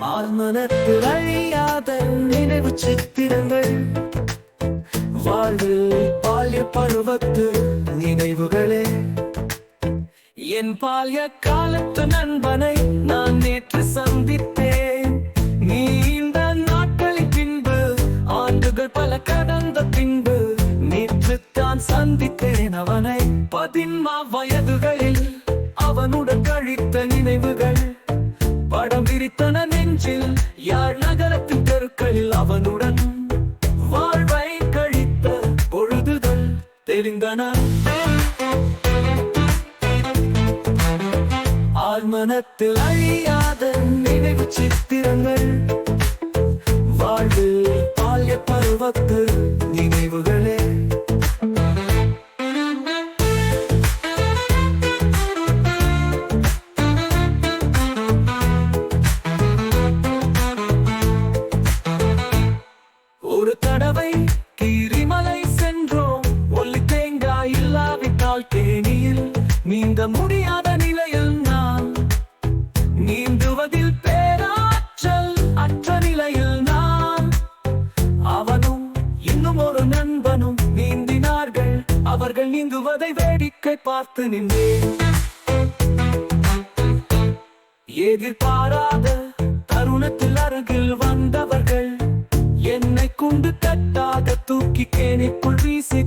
ஆழ்மனத்தில் அழியாத நினைவு சித்திரங்கள். வாழ்வு பால்ய பருவத்து நினைவுகளே. என் பால்ய காலத்து நண்பனை நான் நேற்று சந்தித்தேன். நீண்ட நாட்களின் பின்பு ஆண்டுகள் பல கடந்த பின்பு நேற்று தான் சந்தித்தேன் அவனை. பதின்மா வயதுகளில் அவனுடன் கழித்த நினைவுகள். படம் விரித்தன நெஞ்சில் யார் நகரத்தின் தெருக்களில் அவனுடன் வாழ்வை கழித்த பொழுதுகள் தெரிந்தன. ஆழ்மனத்தில் அழியாத நினைவு சித்திரங்கள் இல்லாவிட்டால் தேனியில் நீந்த முடியாத நிலையில் நான் நீந்துவதில் பேராற்றல் அற்ற நிலையில் நான். அவனும் இன்னும் ஒரு நண்பனும் நீந்தினார்கள். அவர்கள் நீந்துவதை வேடிக்கை பார்த்து நின்றேன். எதிர்பாராத தருணத்தில் அருகில் வந்தவர்கள் என்னை குண்டு தட்டாக தூக்கி கேணிக்குள் வீசி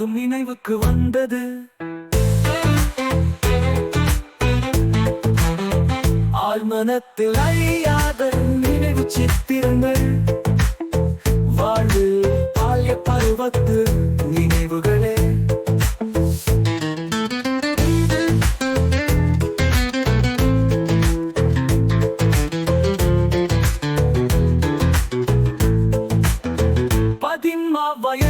அதுவும் நினைவுக்கு வந்தது. ஆழ்மனத்தில் அழியாத நினைவு சித்திரங்கள். வாழ்வு பால்ய பருவத்து நினைவுகளே. பதின்மா வயதில்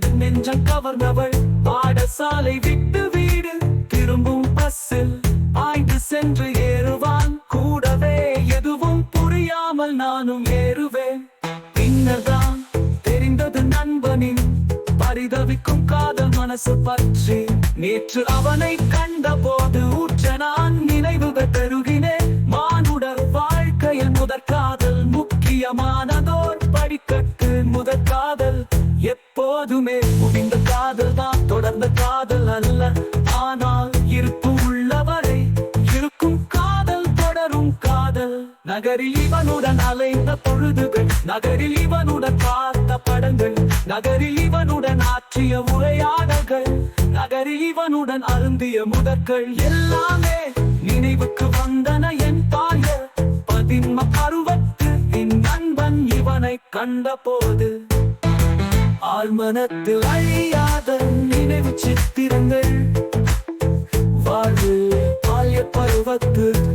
கொண்டு நெஞ்சம் கவர்ந்தவள். பாடசாலை விட்டு வீடு திரும்பும் பஸ்ஸில் ஆய்ந்து சென்று ஏறுவான். கூடவே எதுவும் புரியாமல் நானும் ஏறுவேன். பின்னர்தான் தெரிந்தது நண்பனின் பரிதவிக்கும் காதல் மனசு பற்றி. நேற்று அவனை கண்டபோது ஊற்ற நான் நினைவு பெற்ற போதுமே. முடிந்த காதல் தான் தொடர்ந்த காதல் அல்ல. ஆனால் இருப்பு உள்ளவரை. இருக்கும் காதல் தொடரும் காதல். நகரில் இவனுடன் அலைந்த பொழுதுகள். நகரில் இவனுடன் பார்த்த படங்கள். நகரில் இவனுடன் ஆற்றிய உரையாடல்கள். நகரில் இவனுடன் அருந்திய முதற்கள் எல்லாமே நினைவுக்கு வந்தன என் பாய பதின்ம பருவத்து என் நண்பன் இவனை கண்டபோது ஆழ்மனத்தில் அழியாத நினைவு சித்திரங்கள். வாழ்வு பால்ய பருவத்து